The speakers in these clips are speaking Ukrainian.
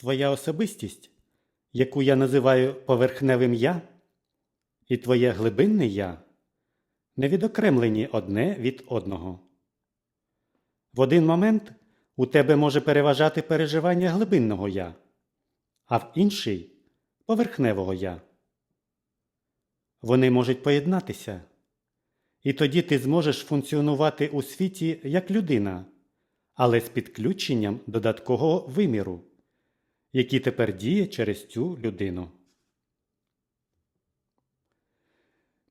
Твоя особистість, яку я називаю поверхневим я, і твоє глибинне я не відокремлені одне від одного. В один момент у тебе може переважати переживання глибинного я, а в інший поверхневого я. Вони можуть поєднатися, і тоді ти зможеш функціонувати у світі як людина, але з підключенням додаткового виміру, який тепер діє через цю людину.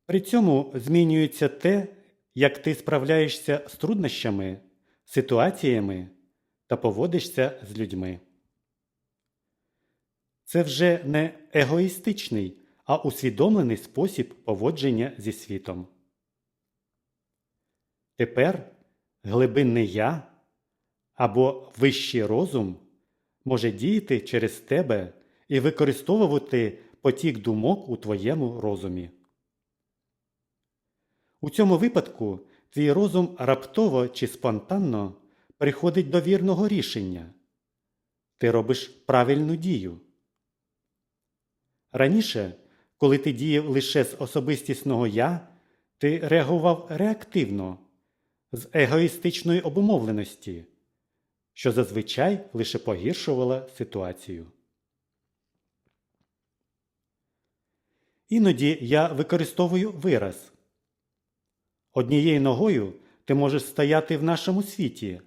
При цьому змінюється те, як ти справляєшся з труднощами, ситуаціями та поводишся з людьми. Це вже не егоїстичний, а усвідомлений спосіб поводження зі світом. Тепер глибинне я або вищий розум може діяти через тебе і використовувати потік думок у твоєму розумі. У цьому випадку твій розум раптово чи спонтанно приходить до вірного рішення. Ти робиш правильну дію. Раніше, коли ти діяв лише з особистісного я, ти реагував реактивно, з егоїстичної обумовленості, що зазвичай лише погіршувала ситуацію. Іноді я використовую вираз. Однією ногою ти можеш стояти в нашому світі,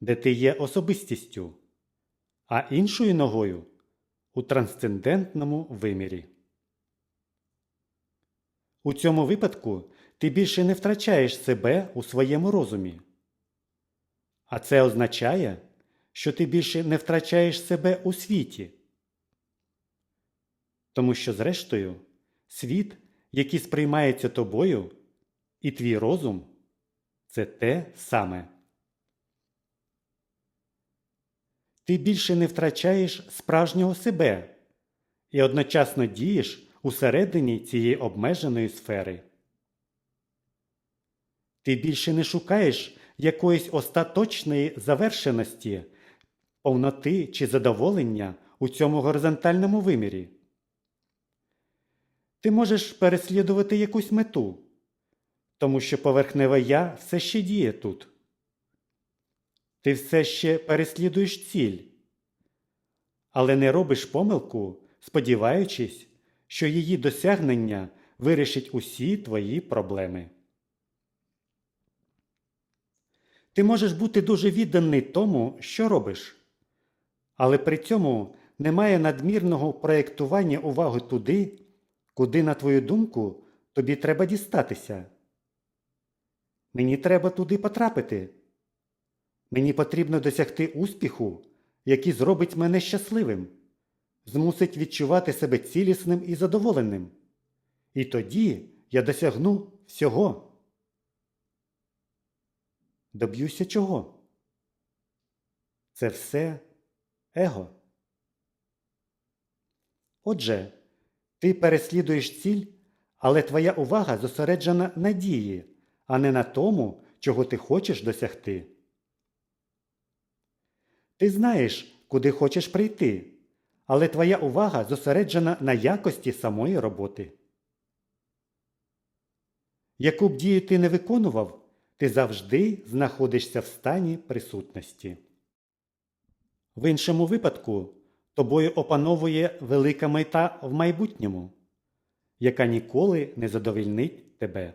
де ти є особистістю, а іншою ногою у трансцендентному вимірі. У цьому випадку ти більше не втрачаєш себе у своєму розумі. А це означає, що ти більше не втрачаєш себе у світі. Тому що, зрештою, світ, який сприймається тобою, і твій розум це те саме. Ти більше не втрачаєш справжнього себе і одночасно дієш усередині цієї обмеженої сфери. Ти більше не шукаєш якоїсь остаточної завершеності, повноти чи задоволення у цьому горизонтальному вимірі. Ти можеш переслідувати якусь мету, тому що поверхневе я все ще діє тут. Ти все ще переслідуєш ціль, але не робиш помилку, сподіваючись, що її досягнення вирішить усі твої проблеми. Ти можеш бути дуже відданий тому, що робиш, але при цьому немає надмірного проєктування уваги туди, куди, на твою думку, тобі треба дістатися. Мені треба туди потрапити. Мені потрібно досягти успіху, який зробить мене щасливим, змусить відчувати себе цілісним і задоволеним. І тоді я досягну всього. Доб'юся чого? Це все его. Отже, ти переслідуєш ціль, але твоя увага зосереджена на дії, а не на тому, чого ти хочеш досягти. Ти знаєш, куди хочеш прийти, але твоя увага зосереджена на якості самої роботи. Яку б дію ти не виконував, ти завжди знаходишся в стані присутності. В іншому випадку тобою опановує велика мета в майбутньому, яка ніколи не задовільнить тебе.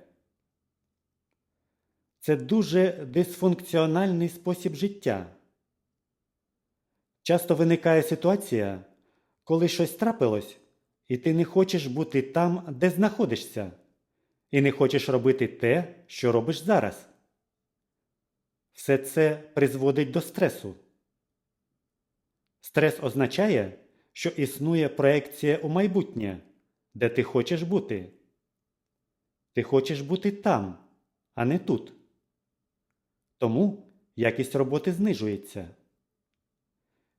Це дуже дисфункціональний спосіб життя. Часто виникає ситуація, коли щось трапилось, і ти не хочеш бути там, де знаходишся, і не хочеш робити те, що робиш зараз. Все це призводить до стресу. Стрес означає, що існує проекція у майбутнє, де ти хочеш бути. Ти хочеш бути там, а не тут. Тому якість роботи знижується.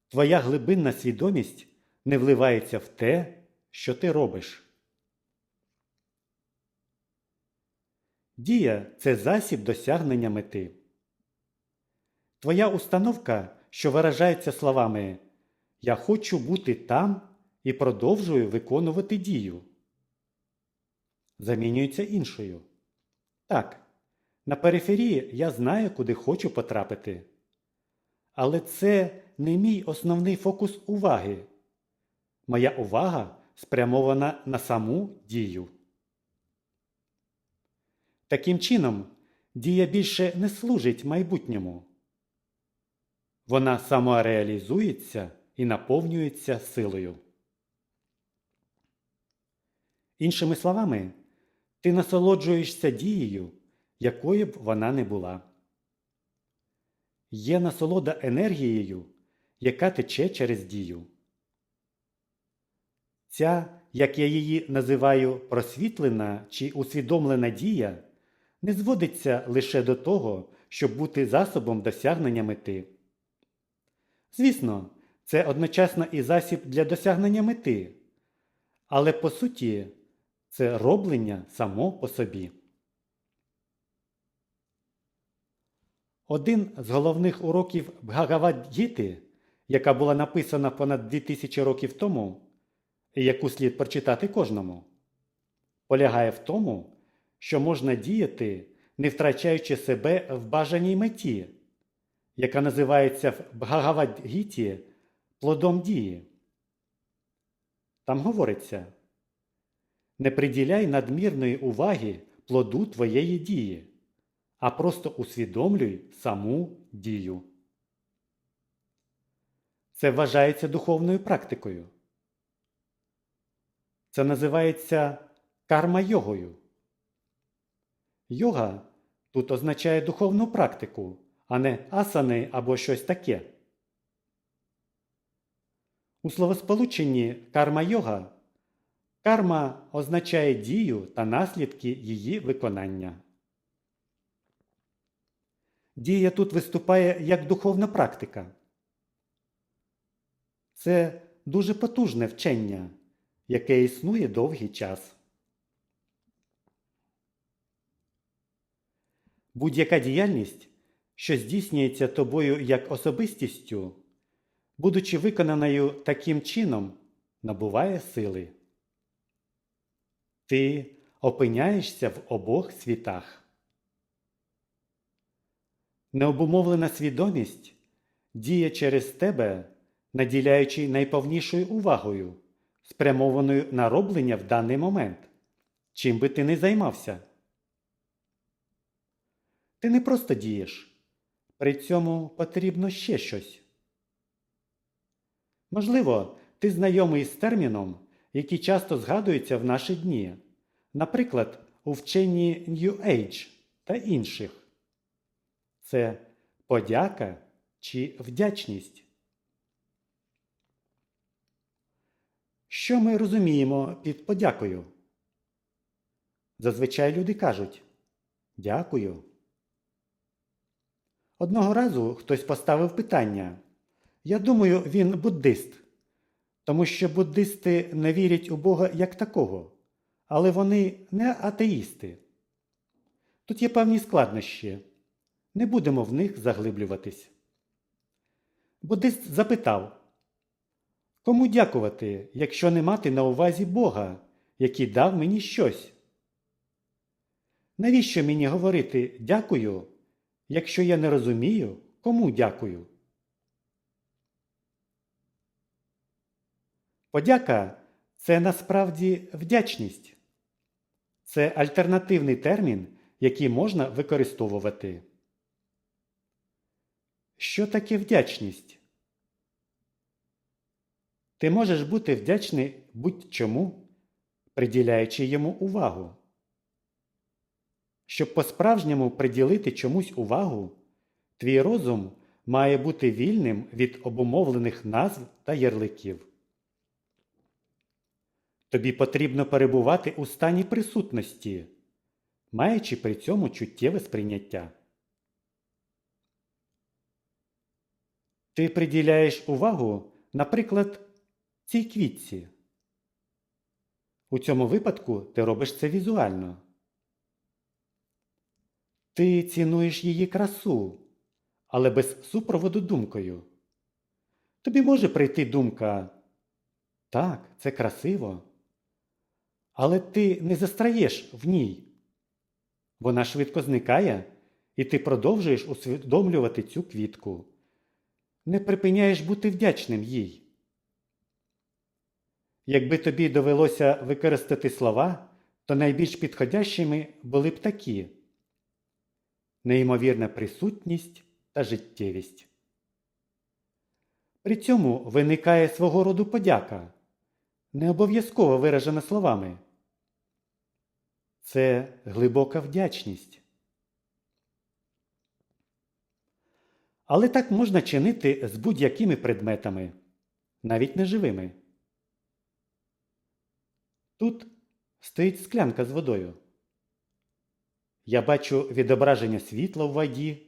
Твоя глибинна свідомість не вливається в те, що ти робиш. Дія це засіб досягнення мети. Твоя установка, що виражається словами Я хочу бути там і продовжую виконувати дію. Замінюється іншою. Так, на периферії я знаю, куди хочу потрапити. Але це не мій основний фокус уваги. Моя увага спрямована на саму дію. Таким чином, дія більше не служить майбутньому. Вона самореалізується і наповнюється силою. Іншими словами, ти насолоджуєшся дією, якою б вона не була. Є насолода енергією, яка тече через дію. Ця, як я її називаю, просвітлена чи усвідомлена дія не зводиться лише до того, щоб бути засобом досягнення мети. Звісно, це одночасно і засіб для досягнення мети, але по суті це роблення само по собі. Один з головних уроків Бхагавад-гіти, яка була написана понад 2000 років тому, і яку слід прочитати кожному, полягає в тому, що можна діяти, не втрачаючи себе в бажаній меті, яка називається в Бхагавад-гіті плодом дії. Там говориться не приділяй надмірної уваги плоду твоєї дії, а просто усвідомлюй саму дію. Це вважається духовною практикою. Це називається карма-йогою. Йога тут означає духовну практику, а не асани або щось таке. У словосполученні карма-йога карма означає дію та наслідки її виконання. Дія тут виступає як духовна практика. Це дуже потужне вчення, яке існує довгий час. Будь-яка діяльність, що здійснюється тобою як особистістю, будучи виконаною таким чином, набуває сили. Ти опиняєшся в обох світах. Необумовлена свідомість діє через тебе, наділяючи найповнішою увагою, спрямованою на роблення в даний момент, чим би ти не займався. Ти не просто дієш, при цьому потрібно ще щось. Можливо, ти знайомий з терміном, який часто згадується в наші дні, наприклад, у вченні New Age та інших. Це подяка чи вдячність. Що ми розуміємо під подякою? Зазвичай люди кажуть Дякую. Одного разу хтось поставив питання. Я думаю, він буддист, тому що буддисти не вірять у Бога як такого, але вони не атеїсти. Тут є певні складнощі. Не будемо в них заглиблюватись. Буддист запитав, кому дякувати, якщо не мати на увазі Бога, який дав мені щось? Навіщо мені говорити дякую, якщо я не розумію, кому дякую? Подяка це насправді вдячність. Це альтернативний термін, який можна використовувати. Що таке вдячність? Ти можеш бути вдячний будь-чому, приділяючи йому увагу. Щоб по-справжньому приділити чомусь увагу, твій розум має бути вільним від обумовлених назв та ярликів. Тобі потрібно перебувати у стані присутності, маючи при цьому чуттєве сприйняття. Ти приділяєш увагу, наприклад, цій квітці. У цьому випадку ти робиш це візуально. Ти цінуєш її красу, але без супроводу думкою. тобі може прийти думка так, це красиво, але ти не застраєш в ній. Вона швидко зникає, і ти продовжуєш усвідомлювати цю квітку. Не припиняєш бути вдячним їй. Якби тобі довелося використати слова, то найбільш підходящими були б такі неймовірна присутність та життєвість. При цьому виникає свого роду подяка, не обов'язково виражена словами. Це глибока вдячність. Але так можна чинити з будь-якими предметами, навіть неживими. Тут стоїть склянка з водою. Я бачу відображення світла в воді.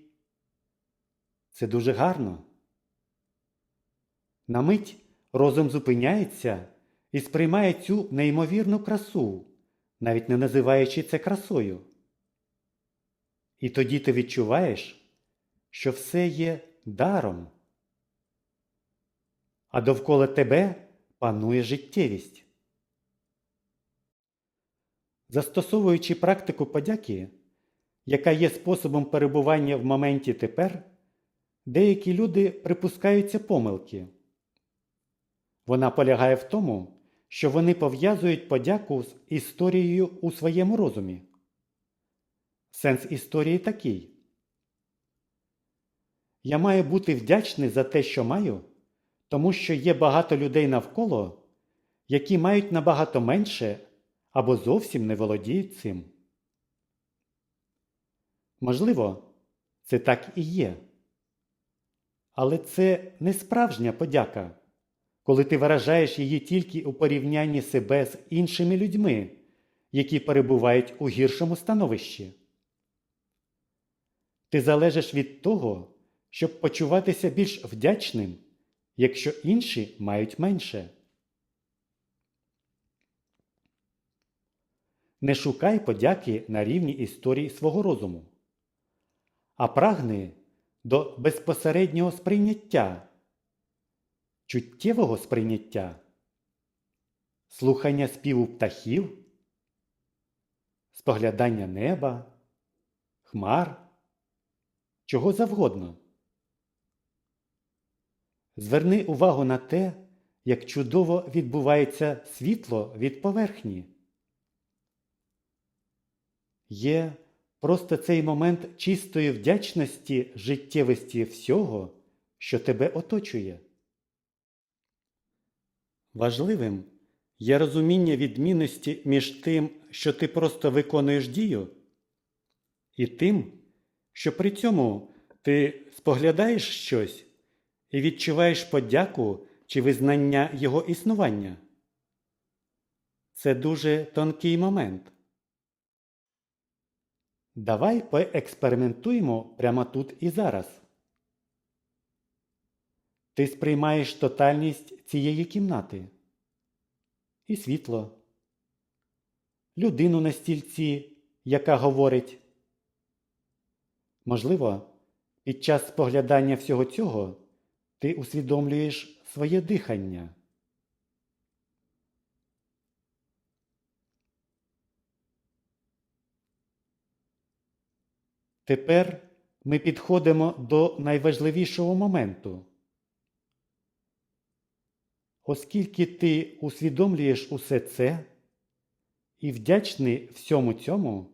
Це дуже гарно. На мить розум зупиняється і сприймає цю неймовірну красу, навіть не називаючи це красою. І тоді ти відчуваєш, що все є даром, а довкола тебе панує життєвість. Застосовуючи практику подяки, яка є способом перебування в моменті тепер, деякі люди припускаються помилки. Вона полягає в тому, що вони пов'язують подяку з історією у своєму розумі. Сенс історії такий. Я маю бути вдячний за те, що маю, тому що є багато людей навколо, які мають набагато менше або зовсім не володіють цим. Можливо, це так і є. Але це не справжня подяка, коли ти виражаєш її тільки у порівнянні себе з іншими людьми, які перебувають у гіршому становищі. Ти залежиш від того, щоб почуватися більш вдячним, якщо інші мають менше. Не шукай подяки на рівні історії свого розуму, а прагни до безпосереднього сприйняття, чуттєвого сприйняття, слухання співу птахів, споглядання неба, хмар, чого завгодно. Зверни увагу на те, як чудово відбувається світло від поверхні. Є просто цей момент чистої вдячності життєвості всього, що тебе оточує. Важливим є розуміння відмінності між тим, що ти просто виконуєш дію, і тим, що при цьому ти споглядаєш щось і відчуваєш подяку чи визнання його існування. Це дуже тонкий момент. Давай поекспериментуємо прямо тут і зараз. Ти сприймаєш тотальність цієї кімнати і світло, людину на стільці, яка говорить. Можливо, під час споглядання всього цього ти усвідомлюєш своє дихання. Тепер ми підходимо до найважливішого моменту. Оскільки ти усвідомлюєш усе це і вдячний всьому цьому,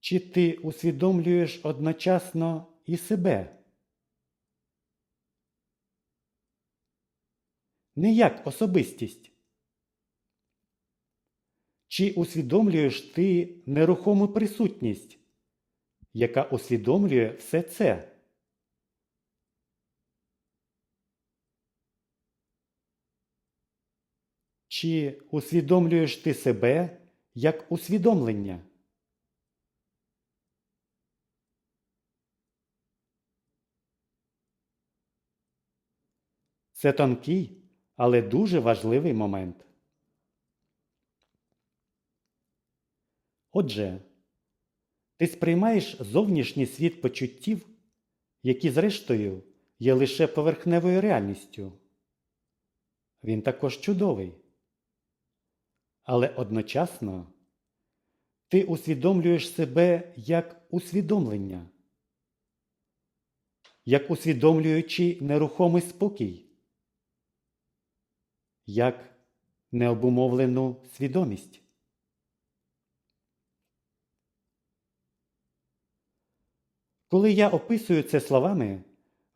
чи ти усвідомлюєш одночасно і себе? Не як особистість. Чи усвідомлюєш ти нерухому присутність, яка усвідомлює все це? Чи усвідомлюєш ти себе як усвідомлення? Це тонкий, але дуже важливий момент. Отже, ти сприймаєш зовнішній світ почуттів, які, зрештою, є лише поверхневою реальністю. Він також чудовий. Але одночасно ти усвідомлюєш себе як усвідомлення, як усвідомлюючи нерухомий спокій, як необумовлену свідомість. Коли я описую це словами,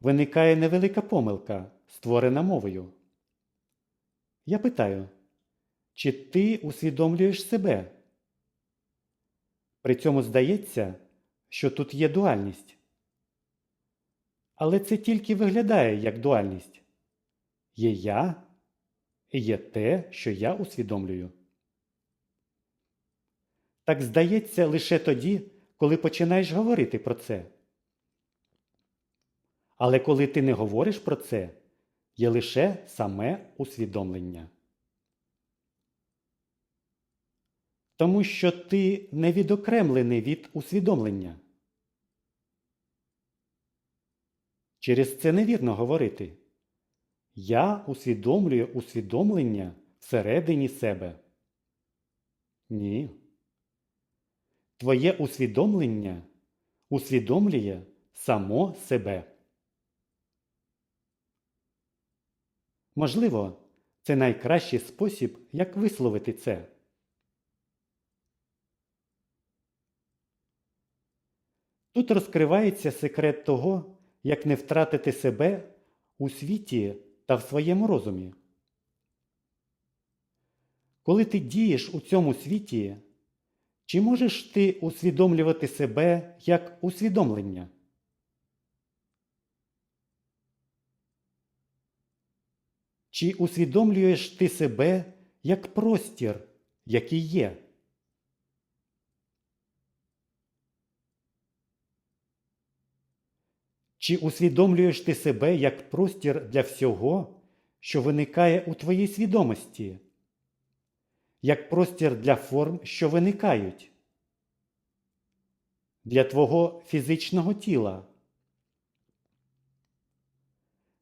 виникає невелика помилка, створена мовою. Я питаю, чи ти усвідомлюєш себе? При цьому здається, що тут є дуальність. Але це тільки виглядає як дуальність. Є я і є те, що я усвідомлюю. Так здається лише тоді, коли починаєш говорити про це. Але коли ти не говориш про це, є лише саме усвідомлення. Тому що ти не відокремлений від усвідомлення. Через це невірно говорити. Я усвідомлюю усвідомлення всередині себе. Ні. Твоє усвідомлення усвідомлює само себе. Можливо, це найкращий спосіб, як висловити це. Тут розкривається секрет того, як не втратити себе у світі та в своєму розумі. Коли ти дієш у цьому світі, чи можеш ти усвідомлювати себе як усвідомлення? Чи усвідомлюєш ти себе як простір, який є? Чи усвідомлюєш ти себе як простір для всього, що виникає у твоїй свідомості, як простір для форм, що виникають, для твого фізичного тіла,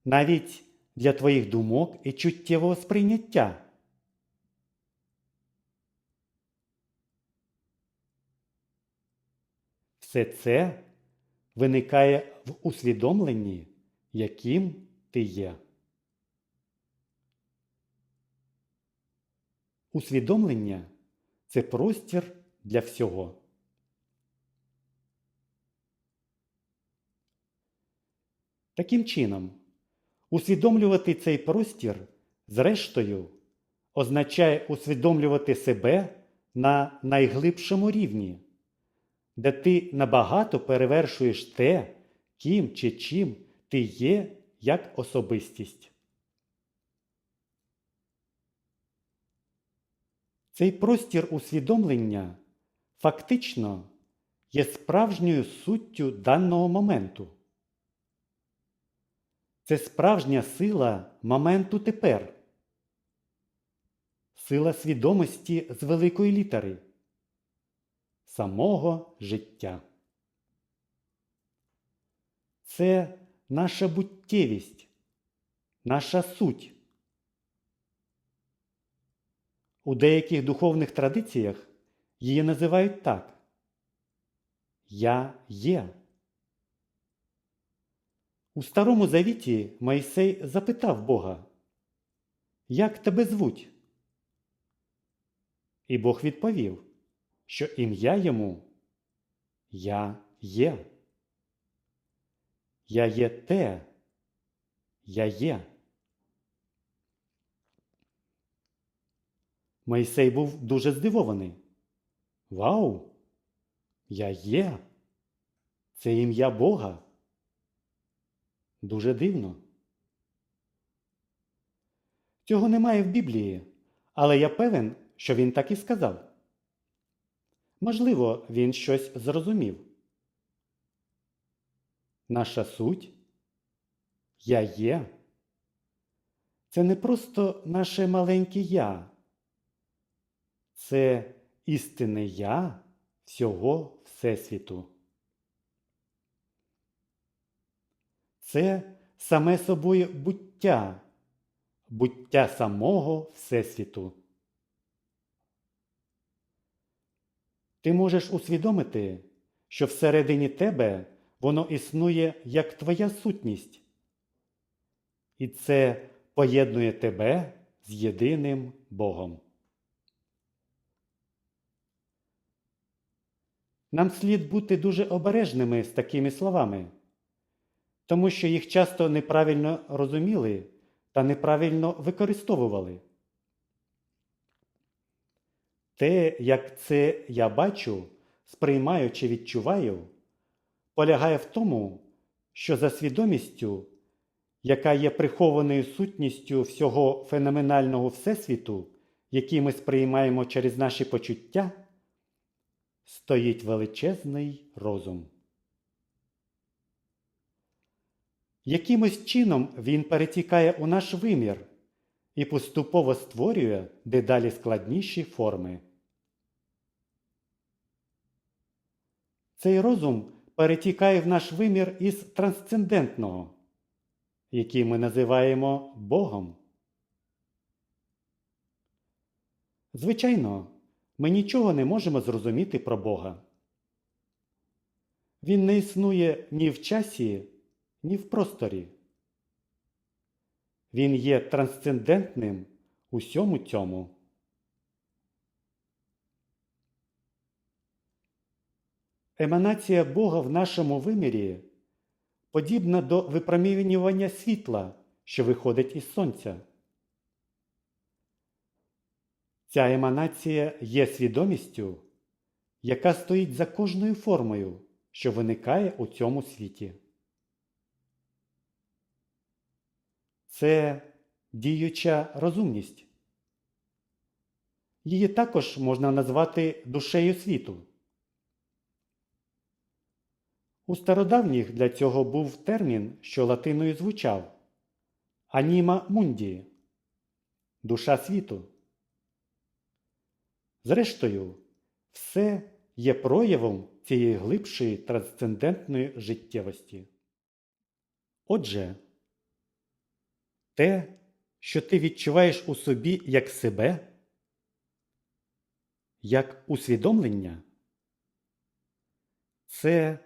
навіть для твоїх думок і чуттєвого сприйняття? Все це виникає в усвідомленні, яким ти є. Усвідомлення це простір для всього. Таким чином, усвідомлювати цей простір, зрештою, означає усвідомлювати себе на найглибшому рівні де ти набагато перевершуєш те, ким чи чим ти є як особистість. Цей простір усвідомлення фактично є справжньою суттю даного моменту. Це справжня сила моменту тепер, сила свідомості з великої літери самого життя. Це наша буттєвість, наша суть. У деяких духовних традиціях її називають так. Я є. У Старому Завіті Мойсей запитав Бога, Як тебе звуть? І Бог відповів що ім'я йому Я є. Я є те, я є. Мойсей був дуже здивований. Вау! Я є. Це ім'я Бога. Дуже дивно. Цього немає в Біблії, але я певен, що він так і сказав. Можливо, він щось зрозумів. Наша суть я є. Це не просто наше маленьке я. Це істинне я всього Всесвіту. Це саме собою буття, буття самого Всесвіту. Ти можеш усвідомити, що всередині тебе воно існує як твоя сутність, і це поєднує тебе з єдиним Богом. Нам слід бути дуже обережними з такими словами, тому що їх часто неправильно розуміли та неправильно використовували. Те, як це я бачу, сприймаю чи відчуваю, полягає в тому, що за свідомістю, яка є прихованою сутністю всього феноменального Всесвіту, який ми сприймаємо через наші почуття, стоїть величезний розум. Якимось чином він перетікає у наш вимір і поступово створює дедалі складніші форми. Цей розум перетікає в наш вимір із трансцендентного, який ми називаємо Богом. Звичайно, ми нічого не можемо зрозуміти про Бога. Він не існує ні в часі, ні в просторі. Він є трансцендентним усьому цьому. Еманація Бога в нашому вимірі подібна до випромінювання світла, що виходить із Сонця. Ця еманація є свідомістю, яка стоїть за кожною формою, що виникає у цьому світі. Це діюча розумність. Її також можна назвати душею світу. У стародавніх для цього був термін, що латиною звучав аніма мунді душа світу. Зрештою, все є проявом цієї глибшої трансцендентної життєвості. Отже, те, що ти відчуваєш у собі як себе, як усвідомлення, це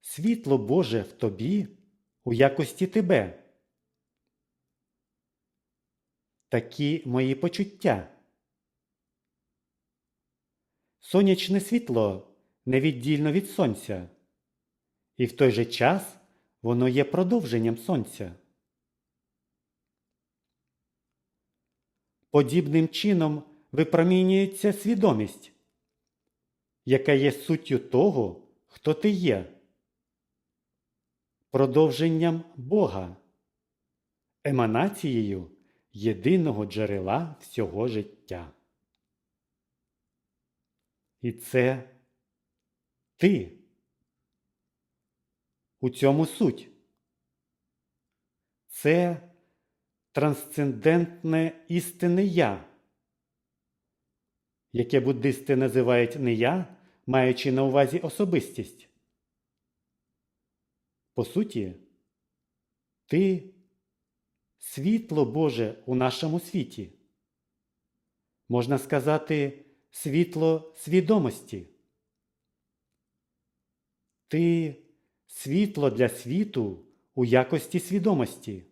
світло Боже в тобі у якості тебе. Такі мої почуття. Сонячне світло невіддільно від сонця, і в той же час воно є продовженням сонця. Подібним чином випромінюється свідомість, яка є суттю того, хто ти є, продовженням Бога, еманацією єдиного джерела всього життя. І це ти. У цьому суть. Це трансцендентне істинне я, яке буддисти називають не я, маючи на увазі особистість. По суті, ти світло Боже у нашому світі. Можна сказати, світло свідомості. Ти світло для світу у якості свідомості.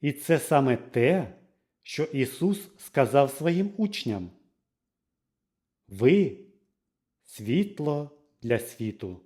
І це саме те, що Ісус сказав своїм учням. Ви світло для світу.